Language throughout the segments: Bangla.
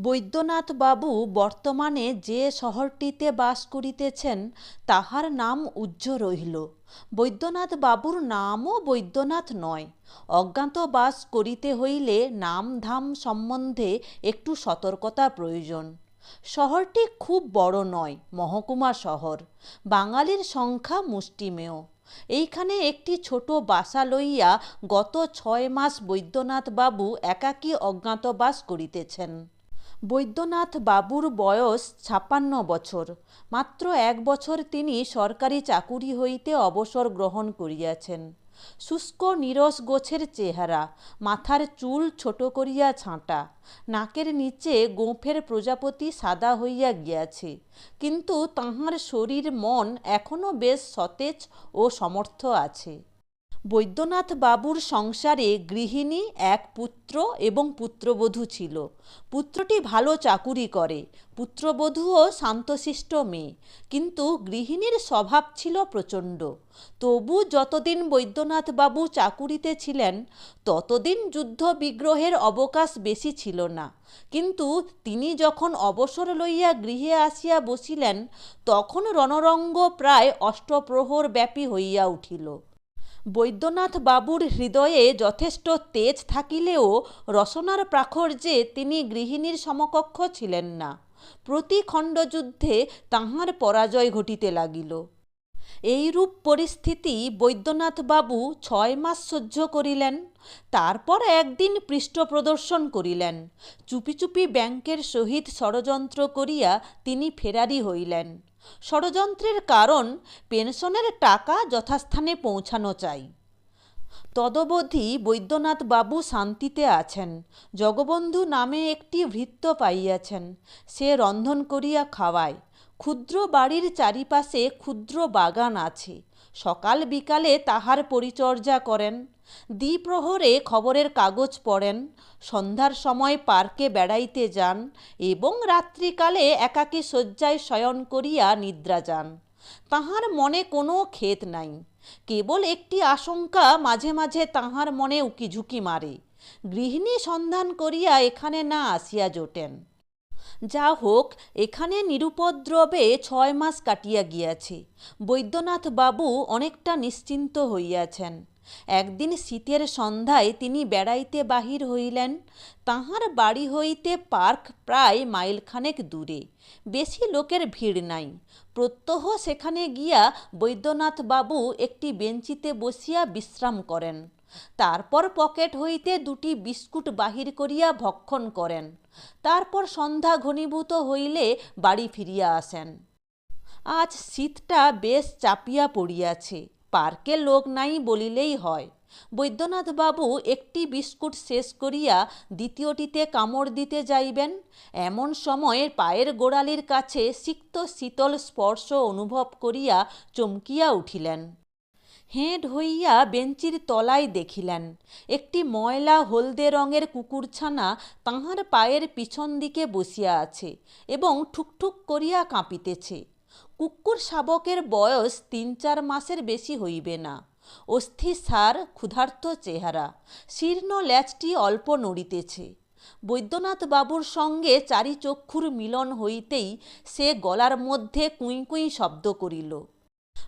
বৈদ্যনাথ বাবু বর্তমানে যে শহরটিতে বাস করিতেছেন, তাহার নাম উজ্জ্ব রহিল। বৈদ্যনাথ বাবুর নামও বৈদ্যনাথ নয়। অজ্ঞাতবাস করিতে হইলে নাম ধাম সম্বন্ধে একটু সতর্কতা প্রয়োজন। শহরটি খুব বড় নয়, মহকুমা শহর। বাঙালির সংখ্যা মুষ্টিমেয়। এইখানে একটি ছোট বাসা লইয়া গত ছয় মাস বৈদ্যনাথ বাবু একাকী অজ্ঞাতবাস করিতেছেন। বৈদ্যনাথ বাবুর বয়স ছাপ্পান্ন বছর। মাত্র এক বছর তিনি সরকারি চাকুরি হইতে অবসর গ্রহণ করিয়াছেন। শুষ্ক নিরস গোছের চেহারা, মাথার চুল ছোট করিয়া ছাঁটা, নাকের নিচে গোঁফের প্রজাপতি সাদা হইয়া গিয়াছে। কিন্তু তাহার শরীর মন এখনও বেশ সতেজ ও সমর্থ আছে। বৈদ্যনাথ বাবুর সংসারে গৃহিণী, এক পুত্র এবং পুত্রবধূ ছিল। পুত্রটি ভালো চাকুরি করে, পুত্রবধূও শান্তশিষ্ট মেয়ে। কিন্তু গৃহিণীর স্বভাব ছিল প্রচণ্ড। তবু যতদিন বৈদ্যনাথ বাবু চাকুরিতে ছিলেন, ততদিন যুদ্ধ বিগ্রহের অবকাশ বেশি ছিল না। কিন্তু তিনি যখন অবসর লইয়া গৃহে আসিয়া বসিলেন, তখন রণরঙ্গ প্রায় অষ্টপ্রহর ব্যাপী হইয়া উঠিল। বৈদ্যনাথ বাবুর হৃদয়ে যথেষ্ট তেজ থাকিলেও রসনার প্রাখর্যে তিনি গৃহিণীর সমকক্ষ ছিলেন না। প্রতি খণ্ডযুদ্ধে তাহার পরাজয় ঘটিতে লাগিল। এইরূপ পরিস্থিতি বৈদ্যনাথ বাবু ছয় মাস সহ্য করিলেন, তারপর একদিন পৃষ্ঠ প্রদর্শন করিলেন। চুপি চুপি ব্যাংকের সহিত ষড়যন্ত্র করিয়া তিনি ফেরারি হইলেন। ষড়যন্ত্রের কারণ পেনশনের টাকা যথাস্থানে পৌঁছানো চাই। তদবধি বৈদ্যনাথ বাবু শান্তিতে আছেন। জগবন্ধু নামে একটি ভৃত্য পাইয়াছেন। সে রন্ধন করিয়া খাওয়ায়। ক্ষুদ্র বাড়ির চারিপাশে ক্ষুদ্র বাগান আছে। সকাল বিকালে তাহার পরিচর্যা করেন। দ্বিপ্রহরে খবরের কাগজ পড়েন। সন্ধ্যার সময় পার্কে বেড়াইতে যান এবং রাত্রিকালে একাকী শয্যায় শয়ন করিয়া নিদ্রা যান। তাহার মনে কোনো ক্ষেত নাই। কেবল একটি আশঙ্কা মাঝে মাঝে তাহার মনে উকিঝুঁকি মারে। গৃহিণী সন্ধান করিয়া এখানে না আসিয়া জোটেন। যা হোক, এখানে নিরুপদ্রবে ছয় মাস কাটিয়া গিয়াছে। বৈদ্যনাথ বাবু অনেকটা নিশ্চিন্ত হইয়াছেন। একদিন শীতের সন্ধ্যায় তিনি বেড়াইতে বাহির হইলেন। তাহার বাড়ি হইতে পার্ক প্রায় মাইলখানেক দূরে। বেশি লোকের ভিড় নাই। প্রত্যহ সেখানে গিয়া বৈদ্যনাথ বাবু একটি বেঞ্চিতে বসিয়া বিশ্রাম করেন। তারপর পকেট হইতে দুটি বিস্কুট বাহির করিয়া ভক্ষণ করেন। তারপর সন্ধ্যা ঘনীভূত হইলে বাড়ি ফিরিয়া আসেন। আজ শীতটা বেশ চাপিয়া পড়িয়াছে, পার্কে লোক নাই বলিলেই হয়। বৈদ্যনাথবাবু একটি বিস্কুট শেষ করিয়া দ্বিতীয়টিতে কামড় দিতে যাইবেন, এমন সময়ে পায়ের গোড়ালির কাছে সিক্ত শীতল স্পর্শ অনুভব করিয়া চমকিয়া উঠিলেন। হেঁট হইয়া বেঞ্চির তলায় দেখিলেন। একটি ময়লা হলদে রঙের কুকুরছানা তাঁহার পায়ের পিছন দিকে বসিয়া আছে এবং ঠুকঠুক করিয়া কাঁপিতেছে। কুকুর শাবকের বয়স তিন চার মাসের বেশি হইবে না। অস্থি সার ক্ষুধার্ত চেহারা। শীর্ণ ল্যাচটি অল্প নড়িতেছে। বৈদ্যনাথ বাবুর সঙ্গে চারি চক্ষুর মিলন হইতেই সে গলার মধ্যে কুঁই কুঁই শব্দ করিল।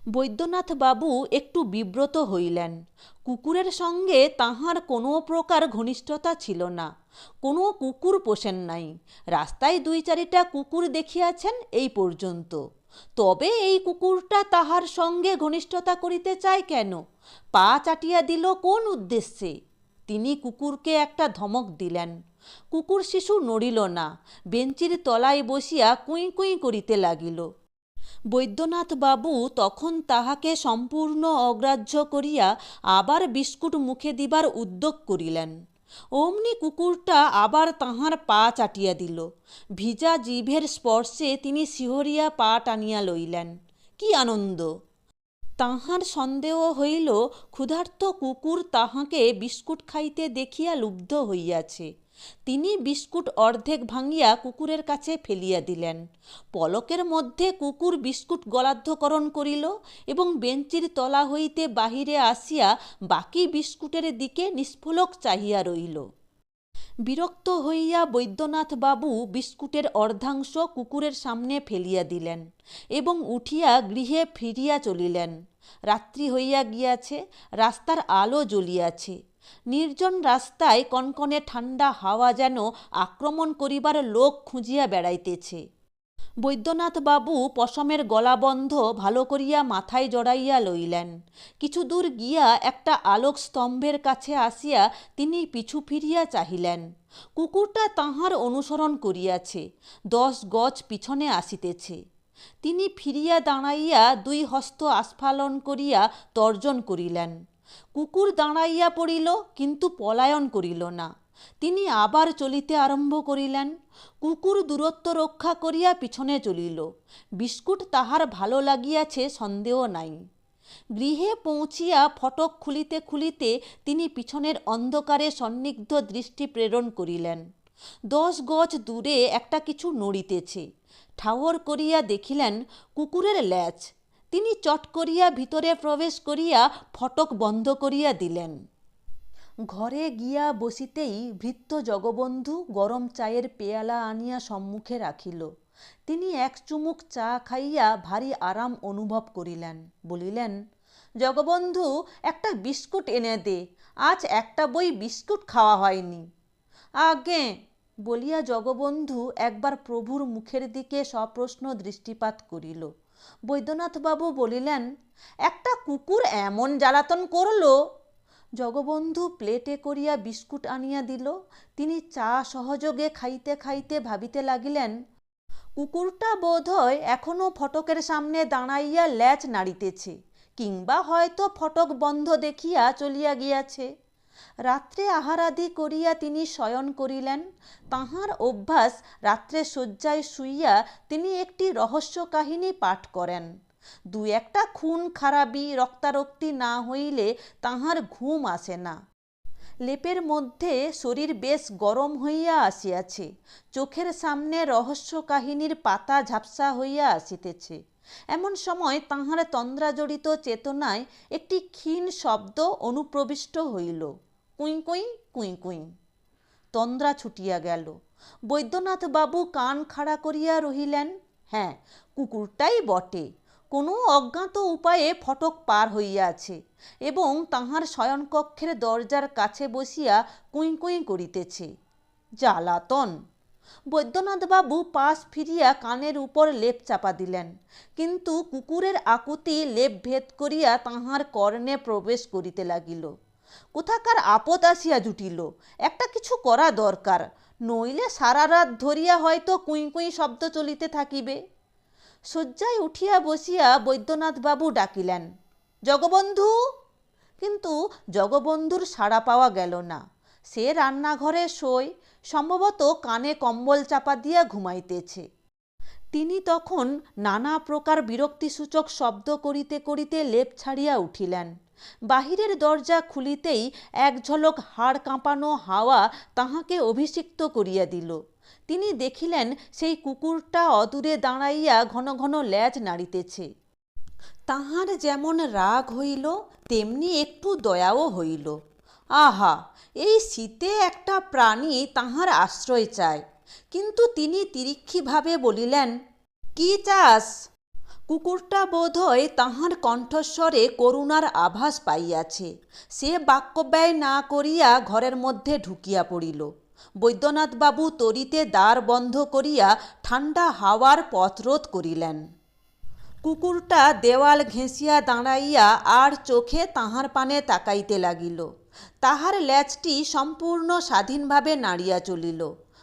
বৈদ্যনাথ বাবু একটু বিব্রত হইলেন। কুকুরের সঙ্গে তাহার কোনো প্রকার ঘনিষ্ঠতা ছিল না। কোনো কুকুর পোষেন নাই। রাস্তায় দুই চারিটা কুকুর দেখিয়াছেন এই পর্যন্ত। তবে এই কুকুরটা তাহার সঙ্গে ঘনিষ্ঠতা করিতে চায় কেন? পা চাটিয়া দিল কোন উদ্দেশ্যে? তিনি কুকুরকে একটা ধমক দিলেন। কুকুর শিশু নড়িল না। বেঞ্চির তলায় বসিয়া কুঁই কুঁই করিতে লাগিল। বৈদ্যনাথ বাবু তখন তাহাকে সম্পূর্ণ অগ্রাহ্য করিয়া আবার বিস্কুট মুখে দিবার উদ্যোগ করিলেন। অমনি কুকুরটা আবার তাহার পা চাটিয়া দিল। ভিজা জিভের স্পর্শে তিনি শিহরিয়া পা টানিয়া লইলেন। কি আনন্দ! তাহার সন্দেহ হইল, ক্ষুধার্ত কুকুর তাহাকে বিস্কুট খাইতে দেখিয়া লুব্ধ হইয়াছে। তিনি বিস্কুট অর্ধেক ভাঙিয়া কুকুরের কাছে ফেলিয়া দিলেন। পলকের মধ্যে কুকুর বিস্কুট গলাধ্যকরণ করিল এবং বেঞ্চির তলা হইতে বাহিরে আসিয়া বাকি বিস্কুটের দিকে নিষ্ফলক চাহিয়া রহিল বিরক্ত হইয়া বৈদ্যনাথ বাবু বিস্কুটের অর্ধাংশ কুকুরের সামনে ফেলিয়া দিলেন এবং উঠিয়া গৃহে ফিরিয়া চলিলেন। রাত্রি হইয়া গিয়াছে, রাস্তার আলো জ্বলিয়াছে। নির্জন রাস্তায় কনকনে ঠান্ডা হাওয়া যেন আক্রমণ করিবার লোক খুঁজিয়া বেড়াইতেছে। বৈদ্যনাথ বাবু পশমের গলাবন্ধ ভালো করিয়া মাথায় জড়াইয়া লইলেন। কিছু দূর গিয়া একটা আলোক স্তম্ভের কাছে আসিয়া তিনি পিছু ফিরিয়া চাহিলেন। কুকুরটা তাহার অনুসরণ করিয়াছে, দশ গজ পিছনে আসিতেছে। তিনি ফিরিয়া দাঁড়াইয়া দুই হস্ত আস্ফালন করিয়া তর্জন করিলেন। কুকুর দাঁড়াইয়া পড়িল, কিন্তু পলায়ন করিল না। তিনি আবার চলিতে আরম্ভ করিলেন। কুকুর দূরত্ব রক্ষা করিয়া পিছনে চলিল। বিস্কুট তাহার ভালো লাগিয়াছে, সন্দেহ নাই। গৃহে পৌঁছিয়া ফটক খুলিতে খুলিতে তিনি পিছনের অন্ধকারে সন্নিগ্ধ দৃষ্টি প্রেরণ করিলেন। দশ গজ দূরে একটা কিছু নড়িতেছে। ঠাওর করিয়া দেখিলেন কুকুরের ল্যাচ। তিনি চট করিয়া ভিতরে প্রবেশ করিয়া ফটক বন্ধ করিয়া দিলেন। ঘরে গিয়া বসিতেই ভৃত্য জগবন্ধু গরম চায়ের পেয়ালা আনিয়া সম্মুখে রাখিল। তিনি এক চুমুক চা খাইয়া ভারী আরাম অনুভব করিলেন, বলিলেন, জগবন্ধু, একটা বিস্কুট এনে দে, আজ একটা বই বিস্কুট খাওয়া হয়নি। আগে বলিয়া জগবন্ধু একবার প্রভুর মুখের দিকে সপ্রশ্ন দৃষ্টিপাত করিল। বৈদ্যনাথবাবু বলিলেন, একটা কুকুর এমন জ্বালাতন করল? জগবন্ধু প্লেটে করিয়া বিস্কুট আনিয়া দিল। তিনি চা সহযোগে খাইতে খাইতে ভাবিতে লাগিলেন, কুকুরটা বোধ হয় এখনও ফটকের সামনে দাঁড়াইয়া ল্যাচ নাড়িতেছে, কিংবা হয়তো ফটক বন্ধ দেখিয়া চলিয়া গিয়াছে। রাত্রে আহারাদি করিয়া তিনি শয়ন করিলেন। তাহার অভ্যাস রাত্রে শয্যায় শুইয়া তিনি একটি রহস্য কাহিনী পাঠ করেন। দু একটা খুন খারাপি, রক্তারক্তি না হইলে তাহার ঘুম আসে না। লেপের মধ্যে শরীর বেশ গরম হইয়া আসিয়াছে। চোখের সামনে রহস্য কাহিনীর পাতা ঝাপসা হইয়া আসিতেছে। এমন সময় তাহার তন্দ্রাজড়িত চেতনায় একটি ক্ষীণ শব্দ অনুপ্রবিষ্ট হইল। কুই কুই কুই কুই তন্দ্রা ছুটিয়া গেল। বৈদ্যনাথ বাবু কান খাড়া করিয়া রহিলেন হ্যাঁ কুকুরটাই বটে। কোনো অজ্ঞাত উপায়ে ফটক পার হইয়াছে এবং তাহার শয়নকক্ষের দরজার কাছে বসিয়া কুই কুই করিতেছে। জ্বালাতন। বৈদ্যনাথবাবু পাশ ফিরিয়া কানের উপর লেপ চাপা দিলেন, কিন্তু কুকুরের আকুতি লেপ ভেদ করিয়া তাহার কর্ণে প্রবেশ করিতে লাগিল। কোথাকার আপদ আসিয়া জুটিল। একটা কিছু করা দরকার, নইলে সারা রাত ধরিয়া হয়তো কুঁই কুঁই শব্দ চলিতে থাকিবে। শয্যায় উঠিয়া বসিয়া বৈদ্যনাথবাবু ডাকিলেন, জগবন্ধু! কিন্তু জগবন্ধুর সাড়া পাওয়া গেল না। সে রান্নাঘরে শোয়, সম্ভবত কানে কম্বল চাপা দিয়া ঘুমাইতেছে। তিনি তখন নানা প্রকার বিরক্তিসূচক শব্দ করিতে করিতে লেপ ছাড়িয়া উঠিলেন। বাহিরের দরজা খুলিতেই এক ঝলক হাড় কাঁপানো হাওয়া তাহাকে অভিষিক্ত করিয়া দিল। তিনি দেখিলেন সেই কুকুরটা অদূরে দাঁড়াইয়া ঘন ঘন ল্যাজ নাড়িতেছে। তাহার যেমন রাগ হইল, তেমনি একটু দয়াও হইল। আহা, এই শীতে একটা প্রাণী তাহার আশ্রয় চায়। কিন্তু তিনি তিরিক্ষিভাবে বলিলেন, কি চাস? কুকুরটা বোধহয় তাহার কণ্ঠস্বরে করুণার আভাস পাইয়াছে। সে বাক্যব্যয় না করিয়া ঘরের মধ্যে ঢুকিয়া পড়িল। বৈদ্যনাথবাবু তরিতে দ্বার বন্ধ করিয়া ঠান্ডা হাওয়ার পথরোধ করিলেন। কুকুরটা দেওয়াল ঘেঁষিয়া দাঁড়াইয়া আর চোখে তাহার পানে তাকাইতে লাগিল। তাহার ল্যাচটি সম্পূর্ণ স্বাধীনভাবে নাড়িয়া চলিল।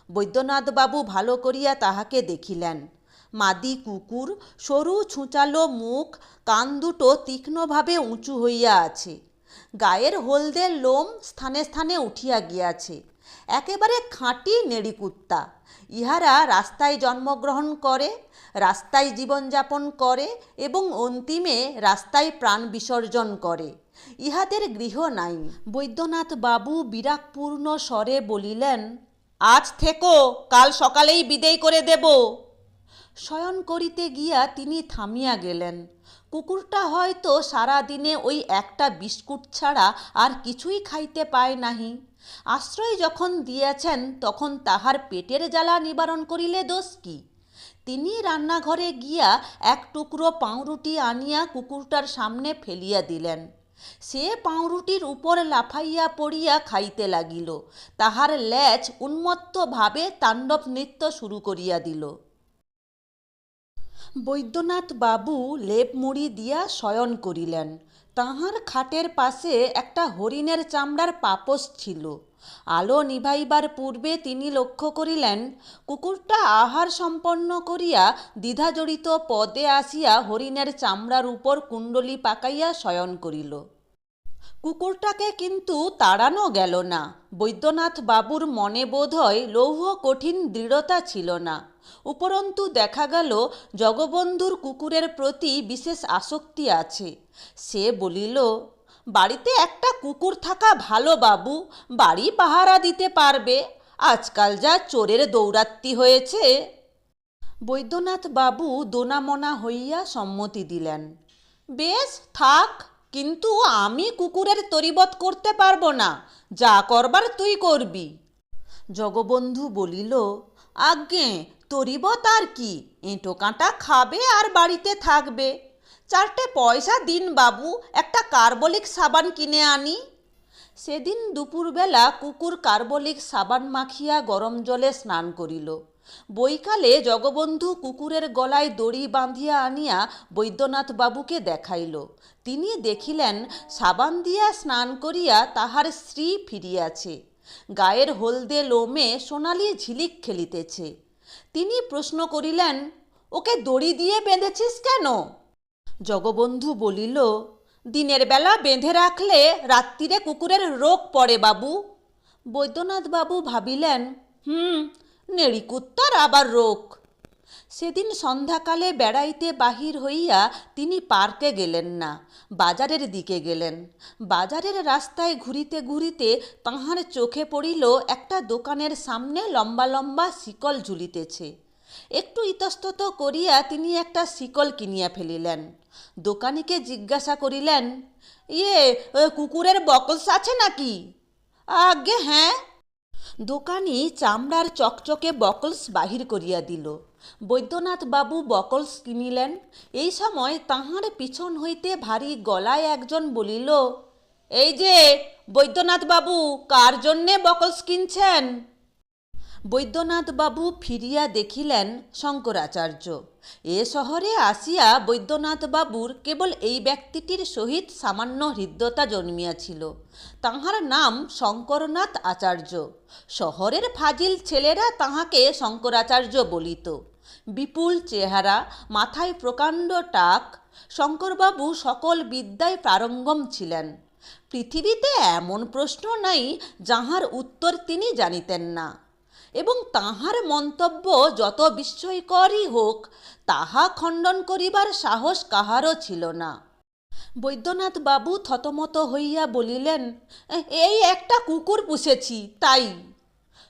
বৈদ্যনাথবাবু ভালো করিয়া তাহাকে দেখিলেন। মাদি কুকুর, সরু ছুঁচালো মুখ, কান দুটো তীক্ষ্ণভাবে উঁচু হইয়া আছে। গায়ের হলদে লোম স্থানে স্থানে উঠিয়া গিয়াছে। একেবারে খাঁটি নেড়িকুত্তা। ইহারা রাস্তায় জন্মগ্রহণ করে, রাস্তায় জীবনযাপন করে এবং অন্তিমে রাস্তায় প্রাণ বিসর্জন করে। ইহাদের গৃহ নাই। বৈদ্যনাথ বাবু বিরাগপূর্ণ স্বরে বলিলেন, আজ থেকো, কাল সকালেই বিদেয় করে দেব। শয়ন করিতে গিয়া তিনি থামিয়া গেলেন। কুকুরটা হয়তো সারা দিনে ওই একটা বিস্কুট ছাড়া আর কিছুই খাইতে পায় নাহি। আশ্রয় যখন দিয়াছেন, তখন তাহার পেটের জ্বালা নিবারণ করিলে দোষ কি? তিনি রান্নাঘরে গিয়া এক টুকরো পাউরুটি আনিয়া কুকুরটার সামনে ফেলিয়া দিলেন। সে পাউরুটির উপর লাফাইয়া পড়িয়া খাইতে লাগিল। তাহার ল্যাচ উন্মত্তভাবে তাণ্ডব নৃত্য শুরু করিয়া দিল। বৈদ্যনাথ বাবু লেপ মুড়ি দিয়া শয়ন করিলেন। তাহার খাটের পাশে একটা হরিণের চামড়ার পাপস ছিল। আলো নিভাইবার পূর্বে তিনি লক্ষ্য করিলেন, কুকুরটা আহার সম্পন্ন করিয়া দ্বিধাজড়িত পদে আসিয়া হরিণের চামড়ার উপর কুণ্ডলি পাকাইয়া শয়ন করিল। কুকুরটাকে কিন্তু তাড়ানো গেল না। বৈদ্যনাথ বাবুর মনে বোধ হয় লৌহ কঠিন দৃঢ়তা ছিল না। উপরন্তু দেখা গেল, জগবন্ধুর কুকুরের প্রতি বিশেষ আসক্তি আছে। সে বলিল, বাড়িতে একটা কুকুর থাকা ভালো বাবু, বাড়ি পাহারা দিতে পারবে। আজকাল যা চোরের দৌরাত্মি হয়েছে। বৈদ্যনাথ বাবু দোনামনা হইয়া সম্মতি দিলেন, বেশ থাক, কিন্তু আমি কুকুরের তরিবত করতে পারব না। যা করবার তুই করবি। জগবন্ধু বলিল, আজ্ঞে তরিবত আর কি? এঁটো কাঁটা খাবে আর বাড়িতে থাকবে। চারটে পয়সা দিন বাবু, একটা কার্বলিক সাবান কিনে আনি। সেদিন দুপুরবেলা কুকুর কার্বলিক সাবান মাখিয়া গরম জলে স্নান করিল। বৈকালে জগবন্ধু কুকুরের গলায় দড়ি বাঁধিয়া আনিয়া বৈদ্যনাথ বাবুকে দেখাইল। তিনি দেখিলেন, সাবান দিয়া স্নান করিয়া তাহার স্ত্রী ফিরিয়াছে। গায়ের হলদে লোমে সোনালি ঝিলিক খেলিতেছে। তিনি প্রশ্ন করিলেন, ওকে দড়ি দিয়ে বেঁধেছিস কেন? জগবন্ধু বলিল, দিনের বেলা বেঁধে রাখলে রাত্রিরে কুকুরের রোগ পড়ে বাবু। বৈদ্যনাথবাবু ভাবিলেন, হুম, নেড়িকুত্তার আবার রোগ। সেদিন সন্ধ্যাকালে বেড়াইতে বাহির হইয়া তিনি পার্কে গেলেন না, বাজারের দিকে গেলেন। বাজারের রাস্তায় ঘুরিতে ঘুরিতে তাঁহার চোখে পড়িল একটা দোকানের সামনে লম্বা লম্বা শিকল ঝুলিতেছে। একটু ইতস্তত করিয়া তিনি একটা শিকল কিনিয়া ফেলিলেন। দোকানিকে জিজ্ঞাসা করিলেন ইয়ে কুকুরের বকলস আছে নাকি? আজ্ঞে হ্যাঁ। দোকানি চামড়ার চকচকে বকলস বাহির করিয়া দিল। বৈদ্যনাথ বাবু বকলস কিনিলেন। এই সময় তাহার পিছন হইতে ভারী গলায় একজন বলিল, এই যে, বৈদ্যনাথ বাবু, কার জন্যে বকলস কিনছেন? বৈদ্যনাথ বাবু ফিরিয়া দেখিলেন শঙ্করাচার্য। এ শহরে আসিয়া বৈদ্যনাথ বাবুর কেবল এই ব্যক্তিটির সহিত সামান্য হৃদ্যতা জন্মিয়াছিল। তাহার নাম শঙ্করনাথ আচার্য। শহরের ফাজিল ছেলেরা তাহাকে শঙ্করাচার্য বলিত। বিপুল চেহারা, মাথায় প্রকাণ্ড টাক, শঙ্করবাবু সকল বিদ্যায় প্রারঙ্গম ছিলেন। পৃথিবীতে এমন প্রশ্ন নাই যাহার উত্তর তিনি জানিতেন না। এবং তাহার মন্তব্য যত বিস্ময়করই হোক, তাহা খণ্ডন করিবার সাহস কাহারও ছিল না। বৈদ্যনাথ বাবু থতমত হইয়া বলিলেন এই একটা কুকুর পুষেছি, তাই?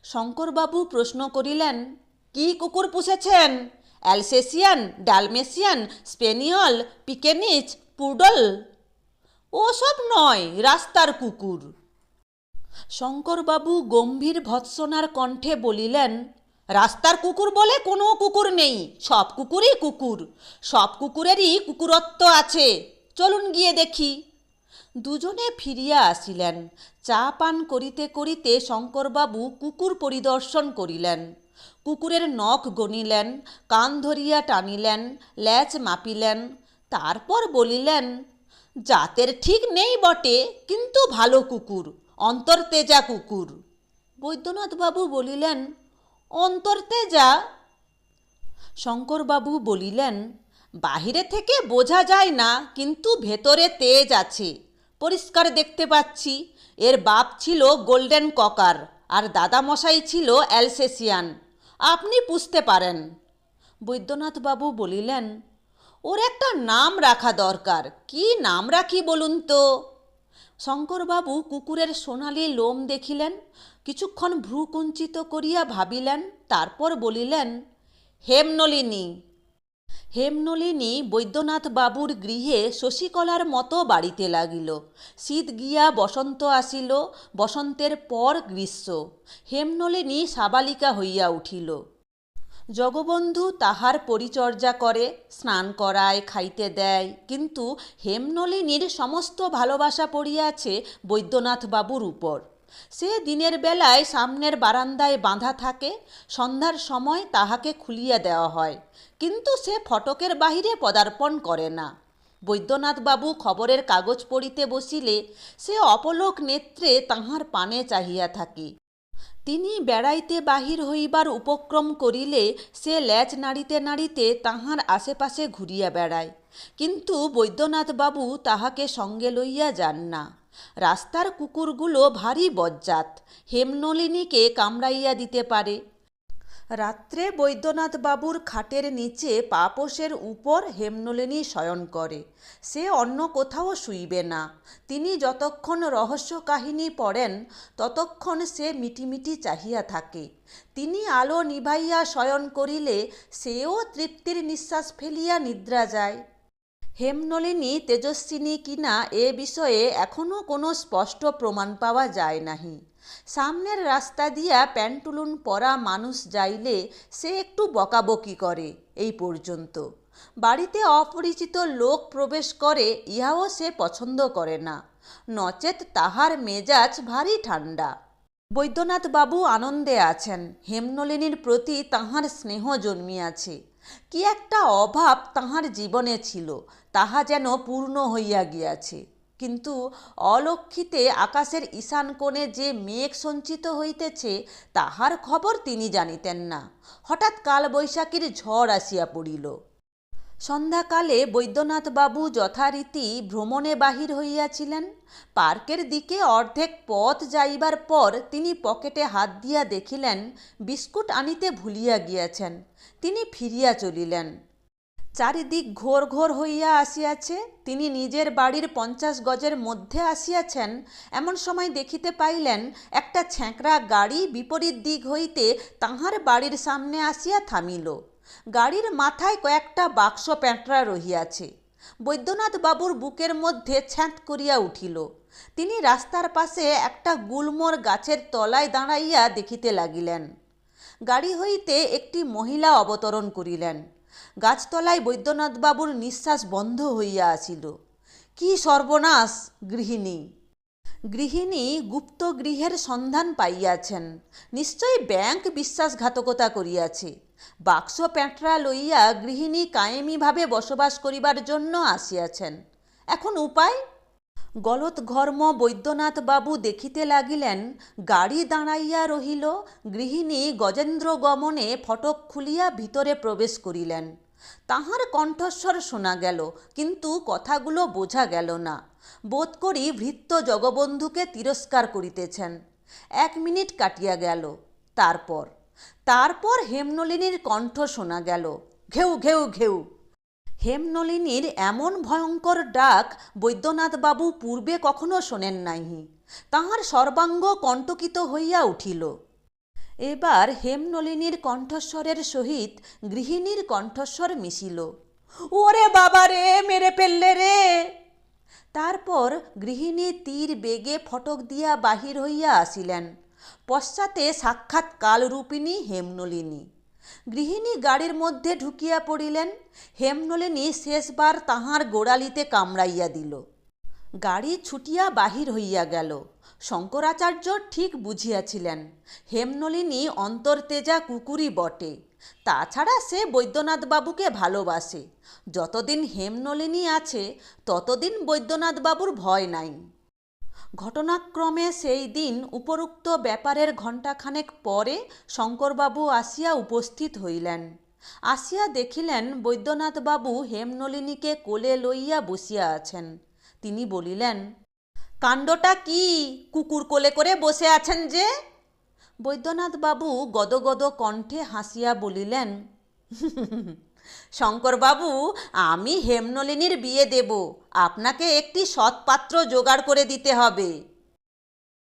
শঙ্করবাবু প্রশ্ন করিলেন কি কুকুর পুষেছেন? অ্যালসেসিয়ান, ডালমেসিয়ান, স্পেনিয়ল, পিকেনিচ, পুডল? ওসব নয়, রাস্তার কুকুর। শঙ্করবাবু গম্ভীর ভৎসনার কণ্ঠে বলিলেন, রাস্তার কুকুর বলে কোনো কুকুর নেই, সব কুকুরই কুকুর। সব কুকুরেরই কুকুরত্ব আছে। চলুন গিয়ে দেখি। দুজনে ফিরিয়া আসিলেন। চা পান করিতে করিতে শঙ্করবাবু কুকুর পরিদর্শন করিলেন। কুকুরের নখ গনিলেন কান ধরিয়া টানিলেন, ল্যাচ মাপিলেন, তারপর বলিলেন, জাতের ঠিক নেই বটে, কিন্তু ভালো কুকুর, অন্তর্তেজা কুকুর। বৈদ্যনাথবাবু বলিলেন, অন্তর্তেজা? শঙ্করবাবু বলিলেন, বাহিরে থেকে বোঝা যায় না, কিন্তু ভেতরে তেজ আছে। পরিষ্কার দেখতে পাচ্ছি, এর বাপ ছিল গোল্ডেন ককার, আর দাদামশাই ছিল অ্যালসেসিয়ান। আপনি পুষতে পারেন। বৈদ্যনাথবাবু বলিলেন, ওর একটা নাম রাখা দরকার। কি নাম রাখি বলুন তো? শঙ্করবাবু কুকুরের সোনালি লোম দেখিলেন, কিছুক্ষণ ভ্রুকুঞ্চিত করিয়া ভাবিলেন, তারপর বলিলেন, হেমনলিনী হেমনলিনী বৈদ্যনাথ বাবুর গৃহে শশীকলার মতো বাড়িতে লাগিল। শীত গিয়া বসন্ত আসিল, বসন্তের পর গ্রীষ্ম। হেমনলিনী সাবালিকা হইয়া উঠিল। জগবন্ধু তাহার পরিচর্যা করে, স্নান করায়, খাইতে দেয়। কিন্তু হেমনলিনীর সমস্ত ভালোবাসা পড়িয়াছে বৈদ্যনাথ বাবুর উপর। সে দিনের বেলায় সামনের বারান্দায় বাঁধা থাকে, সন্ধ্যার সময় তাহাকে খুলিয়া দেওয়া হয়। কিন্তু সে ফটকের বাহিরে পদার্পণ করে না। বৈদ্যনাথবাবু খবরের কাগজ পড়িতে বসিলে সে অপলোক নেত্রে তাহার পানে চাহিয়া থাকে। তিনি বেড়াইতে বাহির হইবার উপক্রম করিলে সে ল্যাজ নাড়িতে নাড়িতে তাহার আশেপাশে ঘুরিয়া বেড়ায়। কিন্তু বৈদ্যনাথবাবু তাহাকে সঙ্গে লইয়া যান না। রাস্তার কুকুরগুলো ভারী বজ্জাত, হেমনলিনীকে কামড়াইয়া দিতে পারে। রাত্রে বৈদ্যনাথ বাবুর খাটের নিচে পাপোশের উপর হেমনলিনী শয়ন করে। সে অন্য কোথাও শুইবে না। তিনি যতক্ষণ রহস্য কাহিনী পড়েন, ততক্ষণ সে মিটিমিটি চাহিয়া থাকে। তিনি আলো নিভাইয়া শয়ন করিলে সেও তৃপ্তির নিঃশ্বাস ফেলিয়া নিদ্রা যায়। হেমনলিনী তেজস্বিনী কিনা এ বিষয়ে এখনও কোনো স্পষ্ট প্রমাণ পাওয়া যায় নাহি। সামনের রাস্তা দিয়া প্যান্টুলুন পরা মানুষ যাইলে সে একটু বকাবকি করে এই পর্যন্ত। বাড়িতে অপরিচিত লোক প্রবেশ করে, ইহাও সে পছন্দ করে না। নচেত তাহার মেজাজ ভারী ঠান্ডা বৈদ্যনাথ বাবু আনন্দে আছেন। হেমনলিনীর প্রতি তাহার স্নেহ জন্মিয়াছে। কি একটা অভাব তাহার জীবনে ছিল, তাহা যেন পূর্ণ হইয়া গিয়াছে। কিন্তু অলক্ষিতে আকাশের ঈশান কোণে যে মেঘ সঞ্চিত হইতেছে, তাহার খবর তিনি জানিতেন না। হঠাৎ কালবৈশাখীর ঝড় আসিয়া পড়িল। সন্ধ্যাকালে বৈদ্যনাথবাবু যথারীতি ভ্রমণে বাহির হইয়াছিলেন। পার্কের দিকে অর্ধেক পথ যাইবার পর তিনি পকেটে হাত দিয়া দেখিলেন, বিস্কুট আনিতে ভুলিয়া গিয়াছেন। তিনি ফিরিয়া চলিলেন। চারিদিক ঘোর ঘোর হইয়া আসিয়াছে। তিনি নিজের বাড়ির পঞ্চাশ গজের মধ্যে আসিয়াছেন। এমন সময় দেখিতে পাইলেন, একটা ছ্যাঁকড়া গাড়ি বিপরীত দিক হইতে তাহার বাড়ির সামনে আসিয়া থামিল। গাড়ির মাথায় কয়েকটা বাক্স প্যাঁটরা রহিয়াছে। বৈদ্যনাথ বাবুর বুকের মধ্যে ছ্যাঁত করিয়া উঠিল। তিনি রাস্তার পাশে একটা গুলমোর গাছের তলায় দাঁড়াইয়া দেখিতে লাগিলেন। গাড়ি হইতে একটি মহিলা অবতরণ করিলেন। গাছতলায় বৈদ্যনাথবাবুর নিঃশ্বাস বন্ধ হইয়া আসিল। কি সর্বনাশ, গৃহিণী! গৃহিণী গুপ্ত গৃহের সন্ধান পাইয়াছেন। নিশ্চয়ই ব্যাংক বিশ্বাসঘাতকতা করিয়াছে। বাক্স প্যাঁটরা লইয়া গৃহিণী কায়েমিভাবে বসবাস করিবার জন্য আসিয়াছেন। এখন উপায়? গলত ঘর্ম বৈদ্যনাথ বাবু দেখিতে লাগিলেন, গাড়ি দাঁড়াইয়া রহিল, গৃহিণী গজেন্দ্র গমনে ফটক খুলিয়া ভিতরে প্রবেশ করিলেন। তাহার কণ্ঠস্বর শোনা গেল, কিন্তু কথাগুলো বোঝা গেল না। বোধ করি ভৃত্য জগবন্ধুকে তিরস্কার করিতেছেন। এক মিনিট কাটিয়া গেল, তারপর তারপর হেমনলিনীর কণ্ঠ শোনা গেল। ঘেউ ঘেউ ঘেউ। হেমনলিনীর এমন ভয়ঙ্কর ডাক বৈদ্যনাথবাবু পূর্বে কখনো শোনেন নাহি। তাহার সর্বাঙ্গ কণ্টকিত হইয়া উঠিল। এবার হেমনলিনীর কণ্ঠস্বরের সহিত গৃহিণীর কণ্ঠস্বর মিশিল। ওরে বাবা রে, মেরে ফেললে রে! তারপর গৃহিণী তীর বেগে ফটক দিয়া বাহির হইয়া আসিলেন। পশ্চাতে সাক্ষাৎ কালরূপিণী হেমনলিনী। গৃহিণী গাড়ির মধ্যে ঢুকিয়া পড়িলেন, হেমনলিনী শেষবার তাহার গোড়ালিতে কামড়াইয়া দিল। গাড়ি ছুটিয়া বাহির হইয়া গেল। শঙ্করাচার্য ঠিক বুঝিয়াছিলেন, হেমনলিনী অন্তর্তেজা কুকুরই বটে। তাছাড়া সে বৈদ্যনাথবাবুকে ভালোবাসে। যতদিন হেমনলিনী আছে, ততদিন বৈদ্যনাথবাবুর ভয় নাই। ঘটনাক্রমে সেই দিন উপরুক্ত ব্যাপারের ঘণ্টাখানেক পরে শঙ্করবাবু আসিয়া উপস্থিত হইলেন। আসিয়া দেখিলেন বৈদ্যনাথবাবু হেমনলিনীকে কোলে লইয়া বসিয়া আছেন। তিনি বলিলেন, কাণ্ডটা কি? কুকুর কোলে করে বসে আছেন যে? বৈদ্যনাথবাবু গদগদ কণ্ঠে হাসিয়া বলিলেন শঙ্করবাবু আমি হেমনলিনীর বিয়ে দেব। আপনাকে একটি সৎপাত্র জোগাড় করে দিতে হবে।